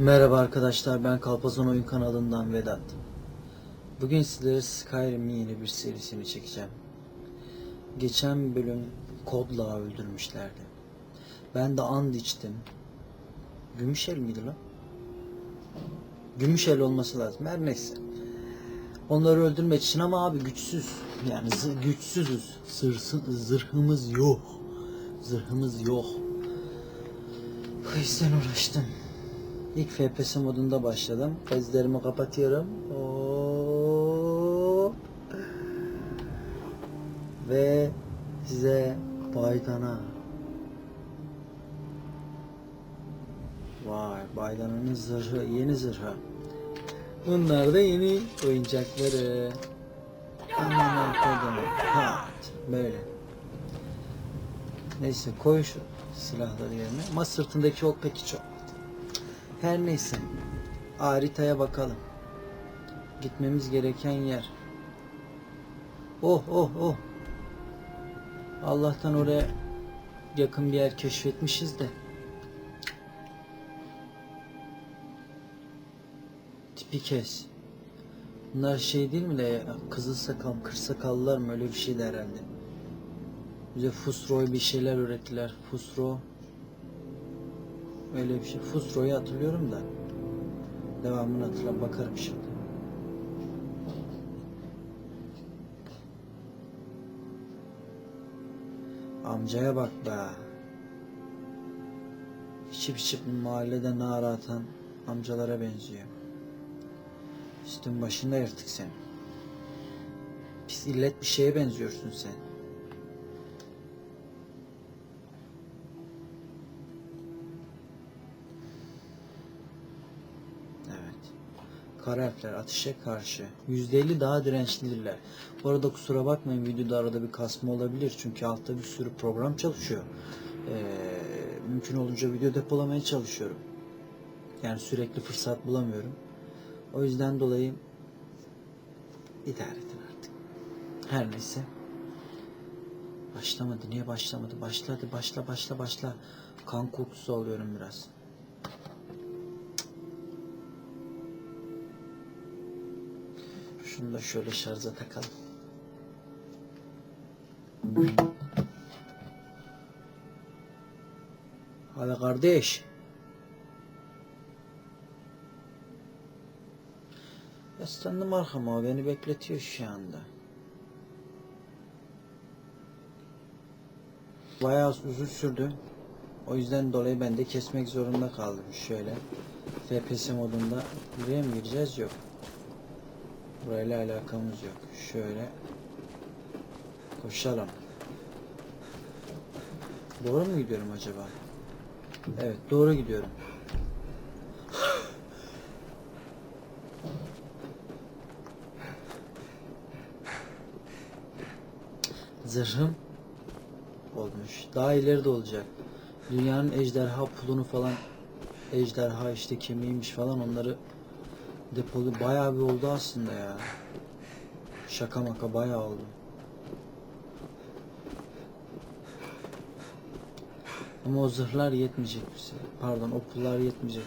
Merhaba arkadaşlar ben Kalpazan Oyun kanalından Vedat. Bugün sizlere Skyrim'in yeni bir serisini çekeceğim. Geçen bölüm kodla öldürmüşlerdi. Ben de and içtim. Gümüşel miydi lan? Gümüşel olması lazım her neyse. Onları öldürmek için ama abi güçsüz. Yani güçsüzüz. Zırsı, zırhımız yok. Zırhımız yok. Yüzden uğraştım. İlk FPS modunda başladım. Gözlerimi kapatıyorum. Hop. Ve size baydana. Vay baydananın zırhı, yeni zırhı. Bunlar da yeni oyuncakları. Aman kodumu. Hat. Böyle. Neyse koy şu silahları yerine. Ama sırtındaki ok peki çok. Her neyse. Haritaya bakalım. Gitmemiz gereken yer. Oh oh oh. Allah'tan oraya yakın bir yer keşfetmişiz de. Tipi kes. Bunlar şey değil mi de kızıl sakal, kır sakallılar mı öyle bir şeydi herhalde. Bize Fusro'ya bir şeyler öğrettiler. Fusro Öyle bir şey. Fusro'yu hatırlıyorum da. Devamını hatırla bakarım şimdi. Amcaya bak be. İçip içip mahallede nara atan amcalara benziyor. Üstün başında yırtık sen. Pis illet bir şeye benziyorsun sen. Kara harfler ateşe karşı. %50 daha dirençlidirler. Bu arada kusura bakmayın videoda arada bir kasma olabilir. Çünkü altta bir sürü program çalışıyor. Ee, mümkün olunca video depolamaya çalışıyorum. Yani sürekli fırsat bulamıyorum. O yüzden dolayı idare edin artık. Her neyse. Başlamadı. Niye başlamadı? Başladı. Başla başla başla. Kan kokusu alıyorum biraz. Şunu da şöyle şarja takalım. Hadi kardeş. Yaslandım arkama beni bekletiyor şu anda. Bayağı uzun sürdü. O yüzden dolayı ben de kesmek zorunda kaldım. Şöyle FPS modunda buraya mı gireceğiz? Yok. Burayla alakamız yok. Şöyle koşalım. Doğru mu gidiyorum acaba? Evet doğru gidiyorum. Zırhım olmuş. Daha ileride olacak. Dünyanın ejderha pulunu falan ejderha işte kemiğiymiş falan onları depolu bayağı bir oldu aslında ya. Şaka maka bayağı oldu. Ama o zırhlar yetmeyecek bize. Pardon o pullar yetmeyecek.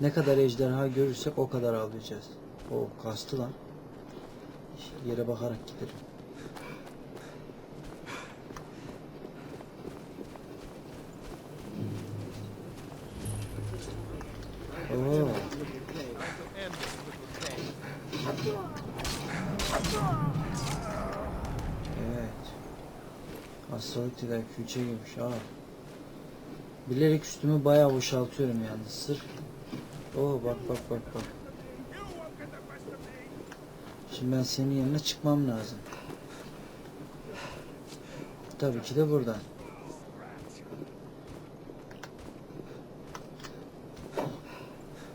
Ne kadar ejderha görürsek o kadar avlayacağız. O kastı lan. Yere bakarak gidelim. Oo. Evet. Hastalık tedavi külçe girmiş ha. Bilerek üstümü bayağı boşaltıyorum yalnız sırf. Oo bak bak bak bak. Şimdi ben senin yanına çıkmam lazım. Tabii ki de buradan.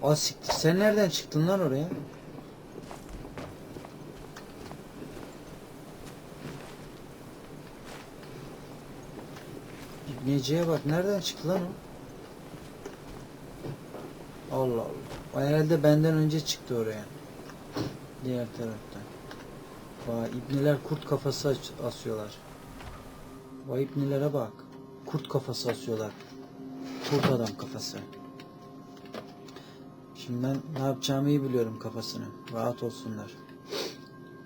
Aa siktir. Sen nereden çıktın lan oraya? İbneciye bak nereden çıktı lan o? Allah Allah. Herhalde benden önce çıktı oraya. Diğer taraftan. Vay ibneler kurt kafası asıyorlar. Vay ibnelere bak. Kurt kafası asıyorlar. Kurt adam kafası. Şimdi ben ne yapacağımı iyi biliyorum kafasını. Rahat olsunlar.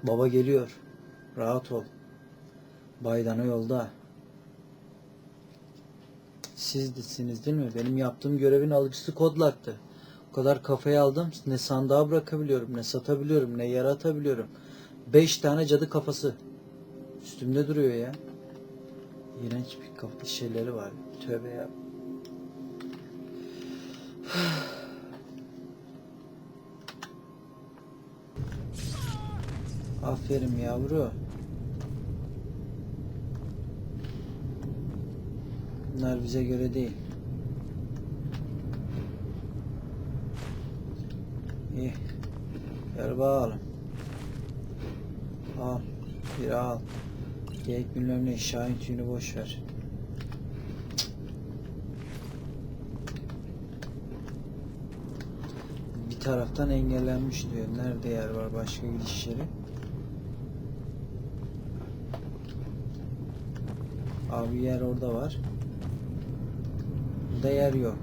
Baba geliyor. Rahat ol. Baydana yolda. Sizdisiniz değil mi? Benim yaptığım görevin alıcısı kodlaktı. O kadar kafaya aldım. Ne sandığa bırakabiliyorum, ne satabiliyorum, ne yere atabiliyorum. Beş tane cadı kafası. Üstümde duruyor ya. İğrenç bir kafa şeyleri var. Tövbe ya. Aferin yavru. Bunlar bize göre değil. İyi. Ver bakalım. Al. Bir al. Geyik bilmem ne. Şahin tüyünü boş ver. Bir taraftan engellenmiş diyor. Nerede yer var başka gidiş yeri? Abi yer orada var. Burada yer yok.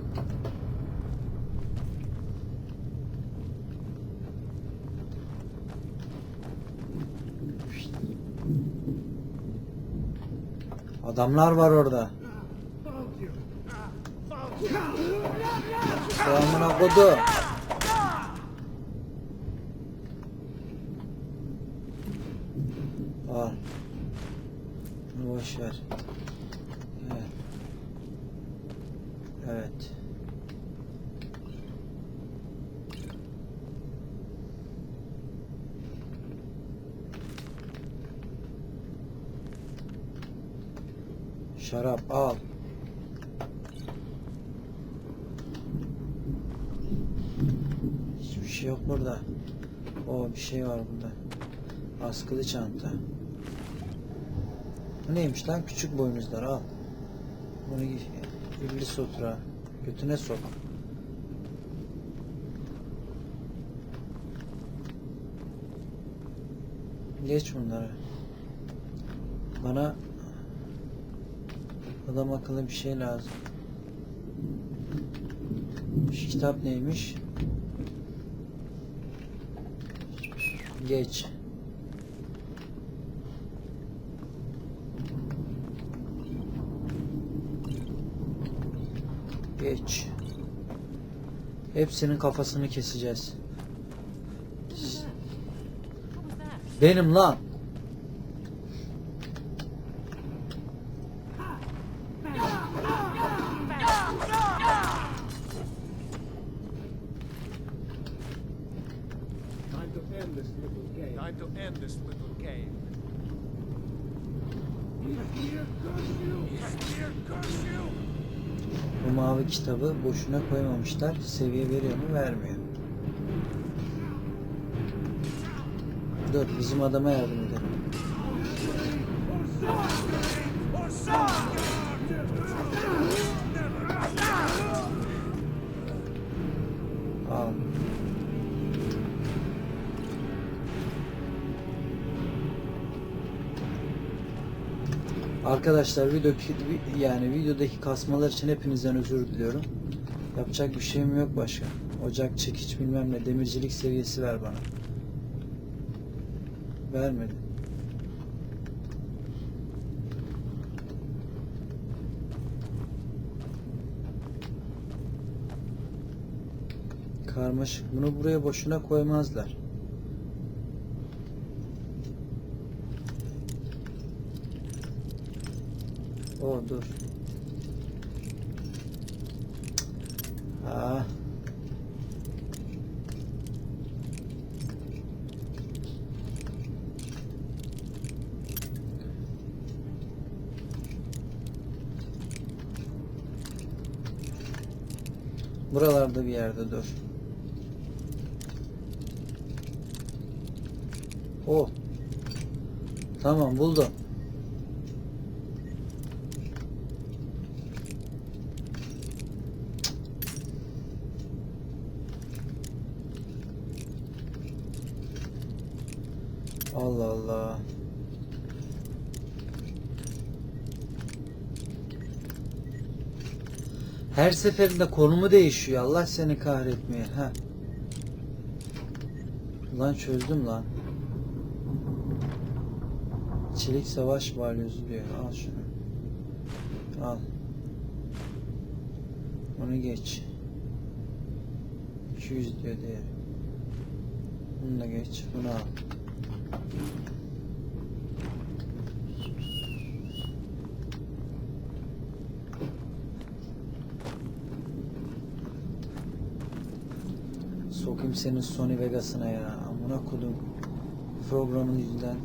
Adamlar var orada. Selamun kodu. Al. Boş ver. Evet. Şarap al. Hiçbir şey yok burada. O bir şey var burada. Askılı çanta. Bu neymiş lan? Küçük boynuzlar al. Bunu giy. Ülli sotura. Götüne sok. Geç bunları. Bana adam akıllı bir şey lazım. Şu kitap neymiş? Geç. Geç. Hepsinin kafasını keseceğiz. Benim lan. Boşuna koymamışlar. Seviye veriyor mu? Vermiyor. Dur bizim adama yardım edelim. Al. Arkadaşlar videodaki yani videodaki kasmalar için hepinizden özür diliyorum. Yapacak bir şeyim yok başka. Ocak çekiç bilmem ne demircilik seviyesi ver bana. Vermedi. Karmaşık. Bunu buraya boşuna koymazlar. O dur. Ah. Buralarda bir yerde dur. O. Tamam buldum. Allah Allah. Her seferinde konumu değişiyor. Allah seni kahretmeye. Ha. Lan çözdüm lan. Çelik savaş balyozu diyor. Al şunu. Al. Onu geç. 200 diyor değeri. Bunu da geç. Bunu al. Senin Sony Vegas'ına ya. Amına kodum. Programın yüzünden.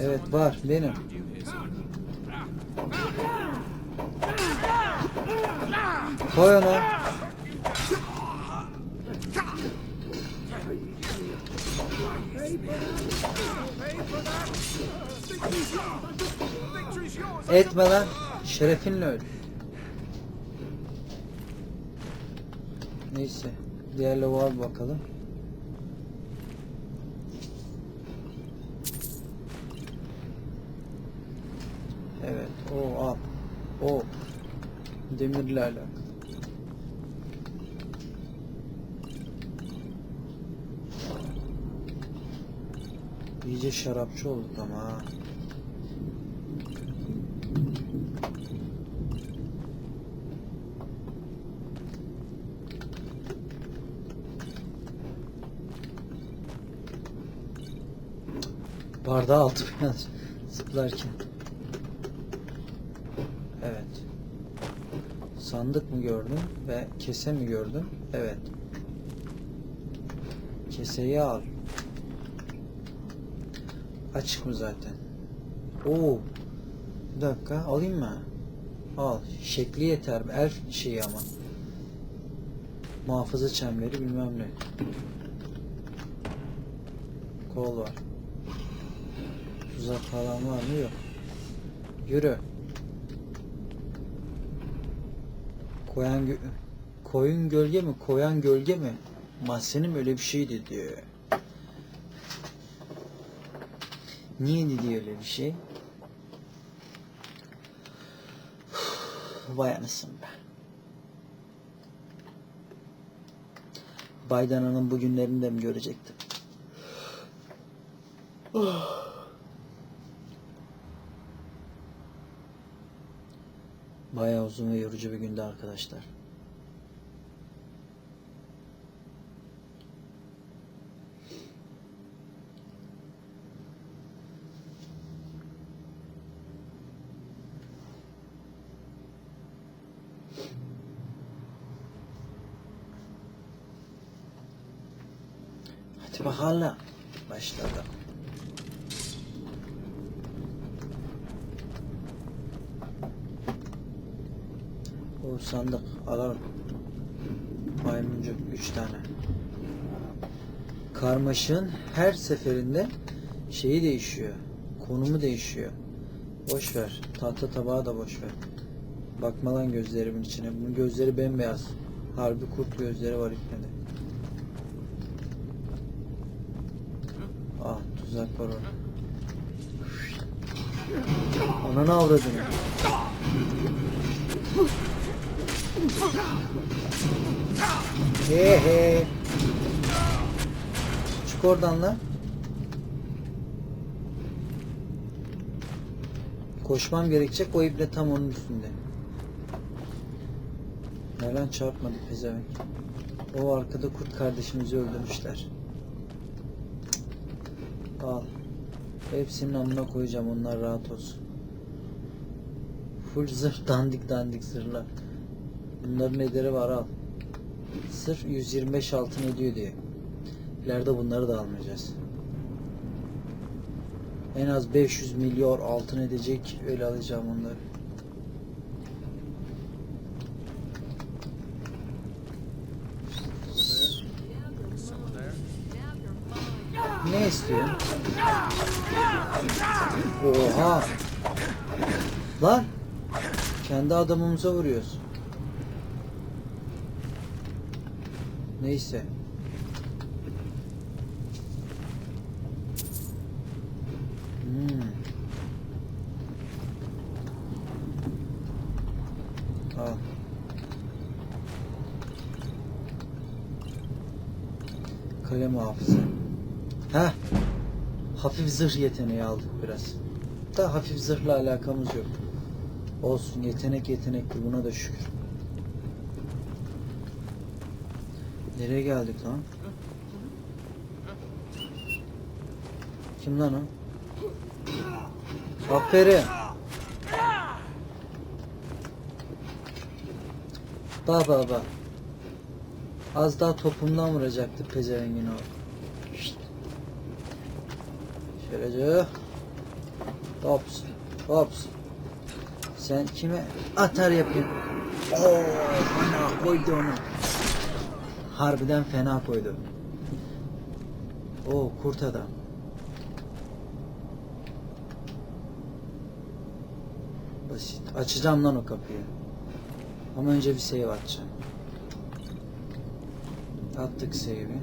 Evet var benim. Koy onu. Etme lan. Şerefinle öl. Neyse. Diğer lavuğa bir bakalım. Evet. O al. O. Demirle alakalı. İyice şarapçı olduk ama ha. Bardağı altı biraz zıplarken. Evet. Sandık mı gördüm ve kese mi gördüm? Evet. Keseyi al. Açık mı zaten? Oo. Bir dakika alayım mı? Al. Şekli yeter. Elf şeyi ama. Muhafaza çemberi bilmem ne. Kol var. Tuzak falan var mı? Yok. Yürü. Koyan gö koyun gölge mi? Koyan gölge mi? Mahsenim öyle bir şeydi diyor. Niye dedi öyle bir şey? Vay anasını be. Baydana'nın bugünlerini de mi görecektim? Bayağı uzun ve yorucu bir gündü arkadaşlar. Hadi bakalım. Başladı. O sandık alalım. Maymuncuk 3 tane. Karmaşığın her seferinde şeyi değişiyor. Konumu değişiyor. Boş ver. Tahta tabağı da boş ver. Bakma gözlerimin içine. Bunun gözleri bembeyaz. Harbi kurt gözleri var ipnede. Ah tuzak var orada. Ananı avradını. He he. Çık oradan lan. Koşmam gerekecek o iple tam onun üstünde. Nereden çarpmadı pezevenk. O arkada kurt kardeşimizi öldürmüşler. Al. Hepsinin amına koyacağım onlar rahat olsun. Full zırh dandik dandik zırhlar. Bunların ederi var al. Sırf 125 altın ediyor diye. İleride bunları da almayacağız. En az 500 milyon altın edecek öyle alacağım onları. Ne istiyorsun? Oha! Lan! Kendi adamımıza vuruyoruz. Neyse. Hmm. Al. Kalem hafıza. Heh. Hafif zırh yeteneği aldık biraz. Da hafif zırhla alakamız yok. Olsun yetenek yetenekli buna da şükür. Nereye geldik lan? Kim lan o? Aferin. Bak bak bak. Az daha topumdan vuracaktı pezevengin o. Şöylece. Hops. Hops. Sen kime atar yapıyorsun? Oo, fena koydu onu. Harbiden fena koydu. Oo kurt adam. Basit. Açacağım lan o kapıyı. Ama önce bir save atacağım. Attık save'i.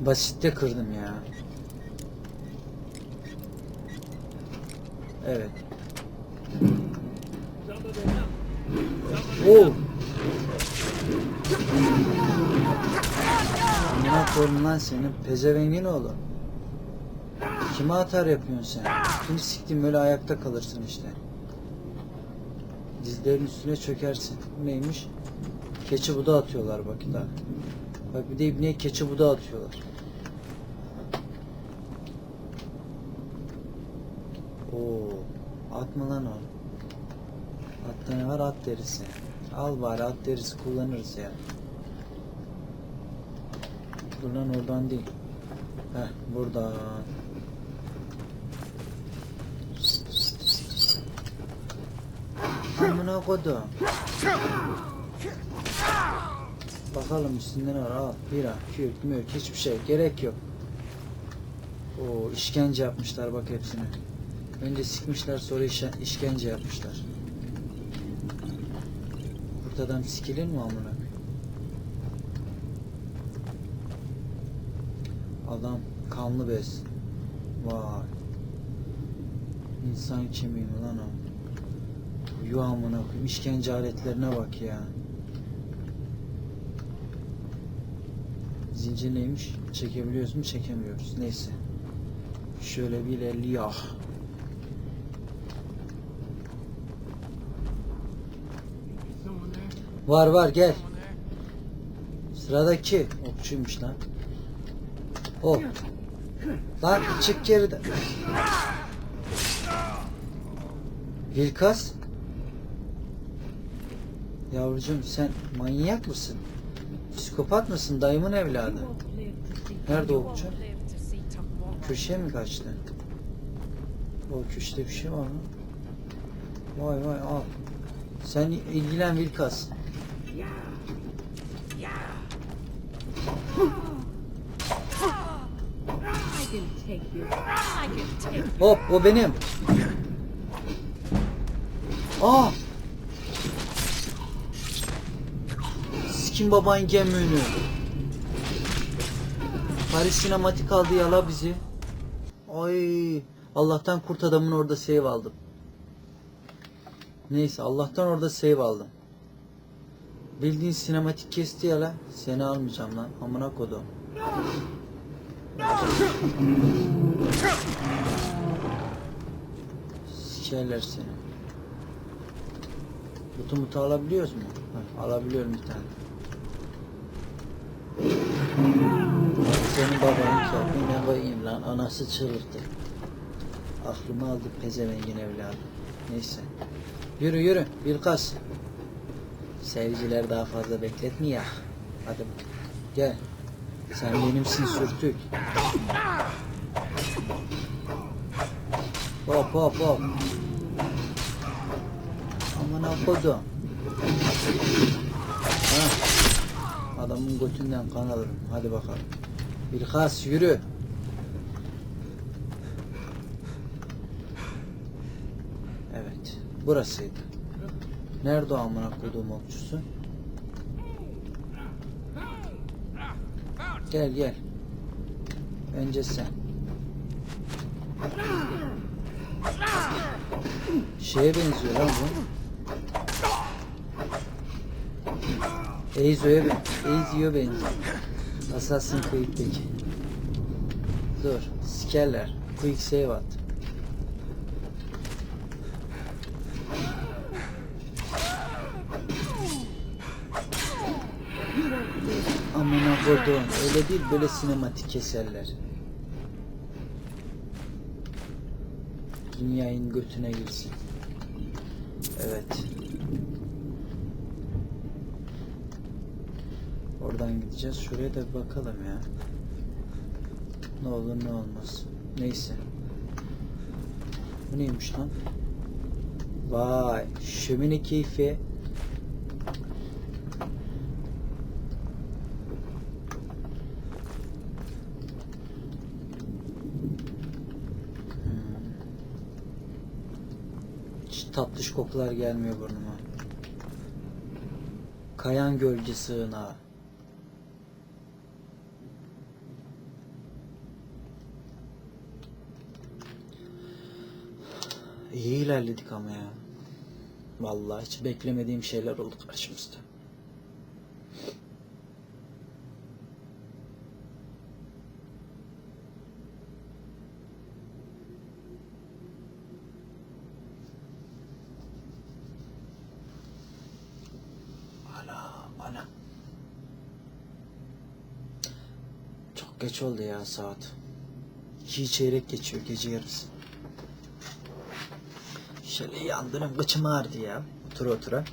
Basitte kırdım ya. Evet. Oo. Amına koyayım lan senin pezevengin oğlu. Kime atar yapıyorsun sen? Kim siktim böyle ayakta kalırsın işte. Dizlerin üstüne çökersin. Neymiş? Keçi buda atıyorlar bak. Bak bir de ibneye keçi buda atıyorlar. Oo, atma lan o. Atta ne var? At derisi. Al bari at derisi kullanırız ya. Dur lan oradan değil. Heh buradan. Amına kodum. Bakalım üstünde ne var? Al bira, kürk, mürk hiçbir şey gerek yok. O işkence yapmışlar bak hepsine. Önce sikmişler sonra işkence yapmışlar. Kurt adam sikilir mi amına? Adam kanlı bez. Vay. İnsan kemiği mi lan o? Yuh amına koyayım. İşkence aletlerine bak ya. Zincir neymiş? Çekebiliyoruz mu? Çekemiyoruz. Neyse. Şöyle bir ilerliyor. Someone Var var gel. Sıradaki okçuymuş lan. O. Lan çık geriden. Vilkas. Yavrucuğum sen manyak mısın? Psikopat mısın? Dayımın evladı. Nerede okçu? Köşeye mi kaçtı? O köşede bir şey var mı? Vay vay al. Sen ilgilen Vilkas. I can Hop o benim. Aa! Sikin baban gemini. Paris sinematik aldı yala bizi. Ay Allah'tan kurt adamın orada save aldım. Neyse Allah'tan orada save aldım. Bildiğin sinematik kesti ya la. Seni almayacağım lan. Amına kodum. Sikerler seni. Butu mutu alabiliyoruz mu? Alabiliyorum bir tane. Senin babanın kendine koyayım lan. Anası çığırdı. Aklımı aldı pezevengin evladı. Neyse. Yürü yürü. Bir kas. Sevgiler daha fazla bekletmiyor. Hadi. Gel. Sen benimsin sürtük. Hop hop hop. Aman akodum. Adamın götünden kan alırım. Hadi bakalım. Bilhas yürü. Evet. Burasıydı. Nerede o amına koduğum okçusu? Gel gel. Önce sen. Şeye benziyor lan bu. Eizo'ya ben Eizo'ya benziyor. Assassin's Creed'deki. Dur. Sikerler. Quick save at. Öyle değil böyle sinematik keserler. Dünyanın götüne girsin. Evet. Oradan gideceğiz. Şuraya da bir bakalım ya. Ne olur ne olmaz. Neyse. Bu neymiş lan? Vay. Şömine keyfi. Hmm. Tatlış kokular gelmiyor burnuma. Kayan gölge sığınağı. İyi ilerledik ama ya. Vallahi hiç beklemediğim şeyler oldu karşımızda. Geç oldu ya saat. İki çeyrek geçiyor gece yarısı. Şöyle yandırım kıçım ağrıdı ya. Otura otura.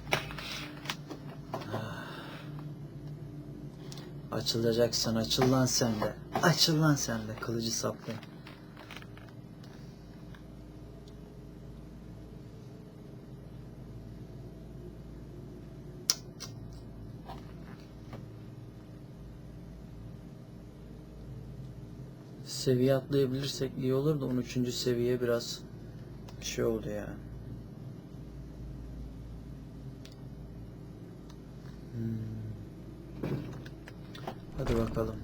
Ah. Açılacaksan açıl lan sen de. Açıl lan sen de. Kılıcı saplayın. Seviye atlayabilirsek iyi olur da 13. seviye biraz şey oldu ya. Hmm. Hadi bakalım.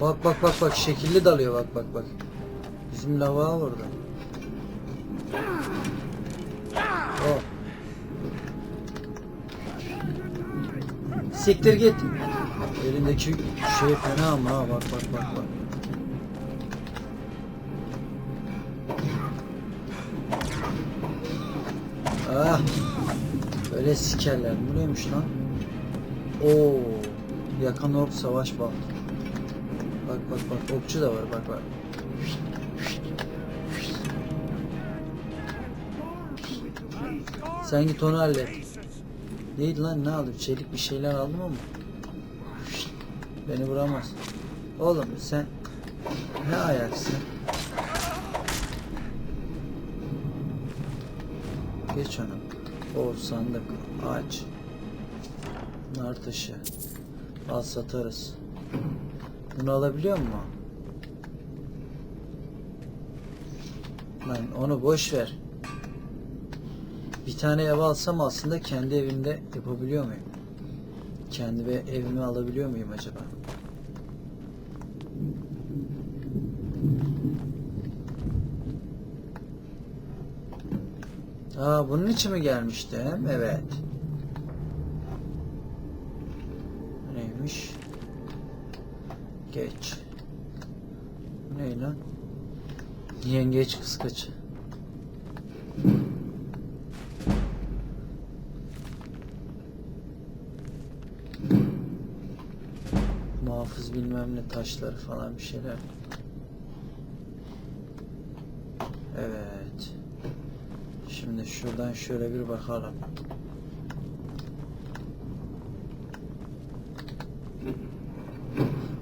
Bak bak bak bak şekilli dalıyor bak bak bak. Bizim lavağa vurdu. Oh. Siktir git. Elindeki şey fena ama ha bak bak bak bak. Ah. Böyle sikerler. Bu neymiş lan? Oo. Yakan ork savaş baltı. Bak bak bak okçu da var bak bak. Sen git onu hallet. Değil lan ne aldım? Çelik bir şeyler aldım ama. Beni vuramaz. Oğlum sen ne ayaksın? Geç onu. O sandık, ağaç. Nar taşı. Al satarız. Bunu alabiliyor mu? Lan onu boş ver. Bir tane ev alsam aslında kendi evimde yapabiliyor muyum? Kendi evimi alabiliyor muyum acaba? Aa bunun için mi gelmiştim? Evet. Neymiş? Geç. Bu Ne lan? Yengeç kıskaç. Muhafız bilmem ne taşları falan bir şeyler. Evet. Şimdi şuradan şöyle bir bakalım.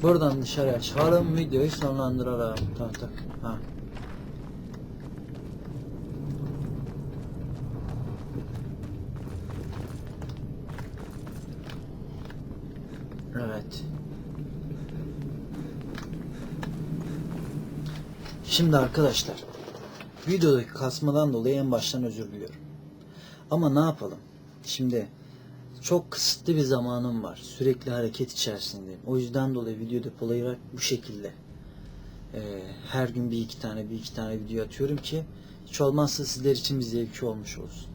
Buradan dışarıya çıkalım videoyu sonlandıralım. Tamam tamam. Ha. Evet. Şimdi arkadaşlar videodaki kasmadan dolayı en baştan özür diliyorum. Ama ne yapalım? Şimdi çok kısıtlı bir zamanım var. Sürekli hareket içerisindeyim. O yüzden dolayı video depolayarak bu şekilde e, her gün bir iki tane bir iki tane video atıyorum ki hiç olmazsa sizler için bir zevki olmuş olsun.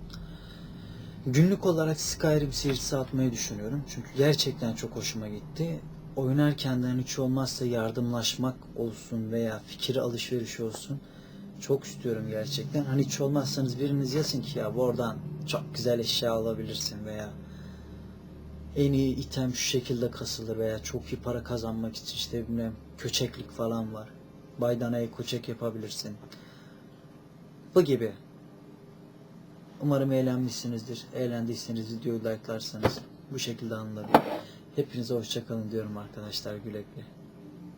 Günlük olarak Skyrim serisi atmayı düşünüyorum. Çünkü gerçekten çok hoşuma gitti. Oynarken de hani hiç olmazsa yardımlaşmak olsun veya fikir alışverişi olsun. Çok istiyorum gerçekten. Hani hiç olmazsanız biriniz yazın ki ya bu oradan çok güzel eşya alabilirsin veya en iyi item şu şekilde kasılır veya çok iyi para kazanmak için işte bilmem köçeklik falan var. Baydanaya koçek yapabilirsin. Bu gibi. Umarım eğlenmişsinizdir. Eğlendiyseniz videoyu like'larsanız bu şekilde anlarım. Hepinize hoşçakalın diyorum arkadaşlar güle güle.